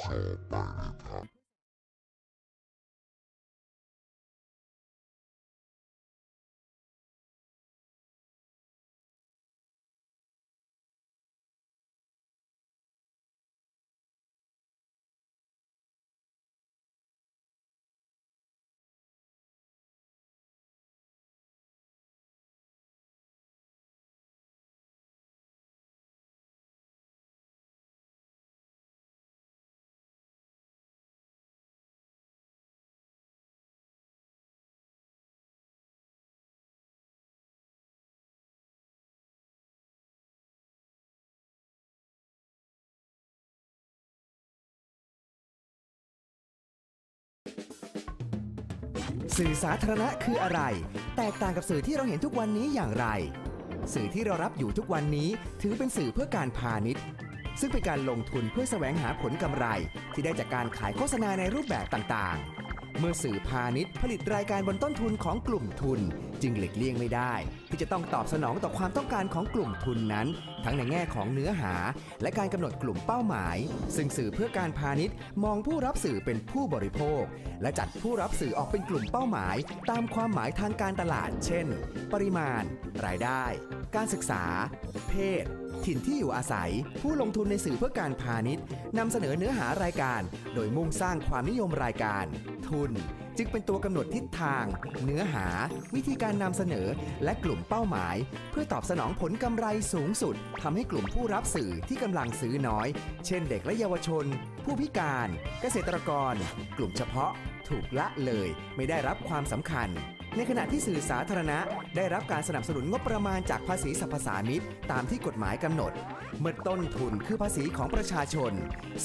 เข้าไสื่อสาธารณะคืออะไร แตกต่างกับสื่อที่เราเห็นทุกวันนี้อย่างไร สื่อที่เรารับอยู่ทุกวันนี้ถือเป็นสื่อเพื่อการพาณิชย์ ซึ่งเป็นการลงทุนเพื่อแสวงหาผลกำไร ที่ได้จากการขายโฆษณาในรูปแบบต่างๆ เมื่อสื่อพาณิชย์ผลิตรายการบนต้นทุนของกลุ่มทุน จึงหลีกเลี่ยงไม่ได้ ที่จะต้องตอบสนองต่อความต้องการของกลุ่มทุนนั้น ทั้งในแง่ของเนื้อหา และการกำหนดกลุ่มเป้าหมาย ซึ่งสื่อเพื่อการพาณิชย์ มองผู้รับสื่อเป็นผู้บริโภค และจัดผู้รับสื่อออกเป็นกลุ่มเป้าหมาย ตามความหมายทางการตลาด เช่น ปริมาณ รายได้ การศึกษา เพศ ถิ่นที่อยู่อาศัย ผู้ลงทุนในสื่อเพื่อการพาณิชย์นำเสนอเนื้อหารายการ โดยมุ่งสร้างความนิยมรายการ ทุน จึงเป็นตัวกำหนดทิศทาง เนื้อหา วิธีการนำเสนอ และกลุ่มเป้าหมาย เพื่อตอบสนองผลกำไรสูงสุดทำให้กลุ่มผู้รับสื่อที่กำลังซื้อน้อย เช่น เด็กและเยาวชน ผู้พิการ เกษตรกร กลุ่มเฉพาะ ถูกละเลย ไม่ได้รับความสำคัญ ในขณะที่สื่อสาธารณะ ได้รับการสนับสนุนงบประมาณจากภาษีสรรพสามิตตามที่กฎหมายกำหนด เมื่อต้นทุนคือภาษีของประชาชน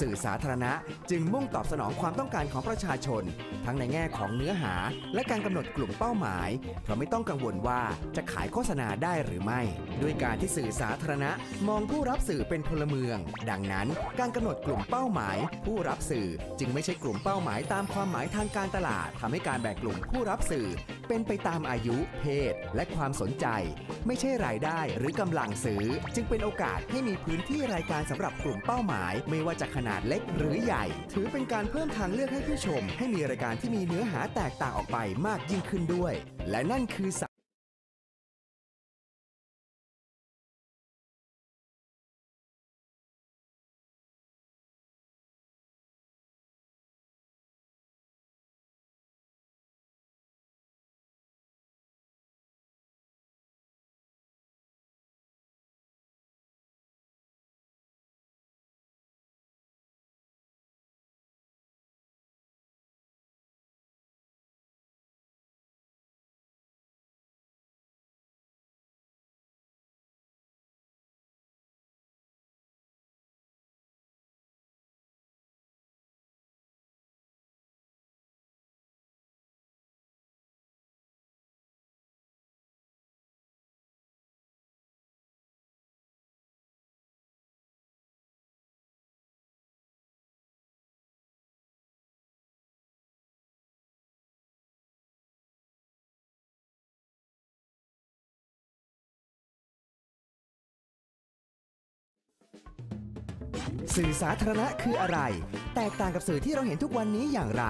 สื่อสาธารณะจึงมุ่งตอบสนองความต้องการของประชาชน ทั้งในแง่ของเนื้อหา และการกำหนดกลุ่มเป้าหมาย เพราะไม่ต้องกังวลว่าจะขายโฆษณาได้หรือไม่ ด้วยการที่สื่อสาธารณะ มองผู้รับสื่อเป็นพลเมือง ดังนั้น การกำหนดกลุ่มเป้าหมาย ผู้รับสื่อจึงไม่ใช่กลุ่มเป้าหมายตามความหมายทางการตลาดทำให้การแบ่งกลุ่มผู้รับสื่อ เป็นไปตามอายุ เพศ และความสนใจ ไม่ใช่รายได้หรือกำลังซื้อ จึงเป็นโอกาสให้มีพื้นที่รายการสำหรับกลุ่มเป้าหมาย ไม่ว่าจะขนาดเล็กหรือใหญ่ ถือเป็นการเพิ่มทางเลือกให้ผู้ชม ให้มีรายการที่มีเนื้อหาแตกต่างออกไปมากยิ่งขึ้นด้วย และนั่นคือ สื่อสาธารณะคืออะไร แตกต่างกับสื่อที่เราเห็นทุกวันนี้อย่างไร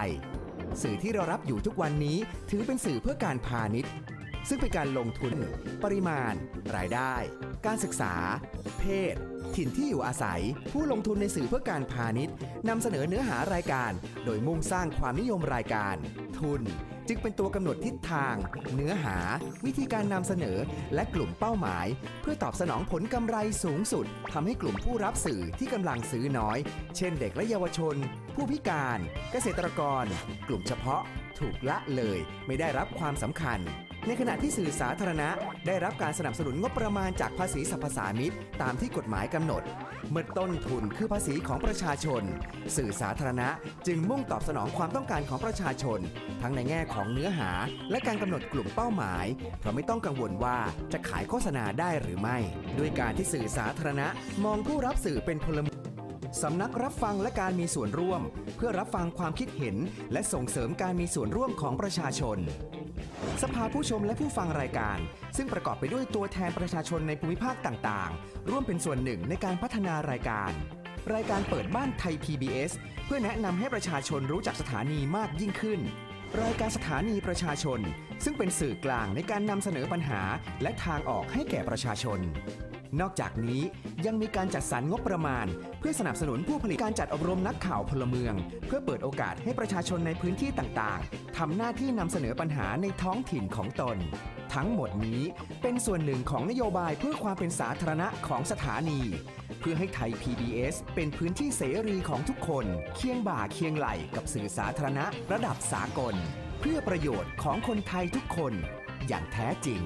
สื่อที่เรารับอยู่ทุกวันนี้ถือเป็นสื่อเพื่อการพาณิชย์ ซึ่งเป็นการลงทุน ปริมาณ รายได้ การศึกษา เพศ ถิ่นที่อยู่อาศัย ผู้ลงทุนในสื่อเพื่อการพาณิชย์นำเสนอเนื้อหารายการ โดยมุ่งสร้างความนิยมรายการ ทุน จึงเป็นตัวกำหนดทิศทาง เนื้อหา วิธีการนำเสนอ และกลุ่มเป้าหมาย เพื่อตอบสนองผลกำไรสูงสุดทำให้กลุ่มผู้รับสื่อที่กำลังซื้อน้อย เช่นเด็กและเยาวชน ผู้พิการ เกษตรกร กลุ่มเฉพาะ ถูกละเลย ไม่ได้รับความสำคัญ ในขณะที่สื่อสาธารณะ ได้รับการสนับสนุนงบประมาณจากภาษีสรรพสามิตตามที่กฎหมายกำหนด เมื่อต้นทุนคือภาษีของประชาชน สื่อสาธารณะจึงมุ่งตอบสนองความต้องการของประชาชน ทั้งในแง่ของเนื้อหา และการกำหนดกลุ่มเป้าหมาย เพราะไม่ต้องกังวลว่าจะขายโฆษณาได้หรือไม่ ด้วยการที่สื่อสาธารณะ มองผู้รับสื่อเป็นพลเมืองสำนักรับฟังและการมีส่วนร่วม เพื่อรับฟังความคิดเห็น และส่งเสริมการมีส่วนร่วมของประชาชน สภาผู้ชมและผู้ฟังรายการ ซึ่งประกอบไปด้วยตัวแทนประชาชนในภูมิภาคต่างๆ ร่วมเป็นส่วนหนึ่งในการพัฒนารายการ รายการเปิดบ้านไทย PBS เพื่อแนะนำให้ประชาชนรู้จักสถานีมากยิ่งขึ้น รายการสถานีประชาชน ซึ่งเป็นสื่อกลางในการนำเสนอปัญหา และทางออกให้แก่ประชาชน นอกจากนี้ยังมีการจัดสรรงบประมาณ เพื่อสนับสนุนผู้ผลิตการจัดอบรมนักข่าวพลเมือง เพื่อเปิดโอกาสให้ประชาชนในพื้นที่ต่างๆ ทำหน้าที่นำเสนอปัญหาในท้องถิ่นของตน ทั้งหมดนี้เป็นส่วนหนึ่งของนโยบายเพื่อความเป็นสาธารณะของสถานี เพื่อให้ไทย PBS เป็นพื้นที่เสรีของทุกคน เคียงบ่าเคียงไหลกับสื่อสาธารณะระดับสากล เพื่อประโยชน์ของคนไทยทุกคน อย่างแท้จริง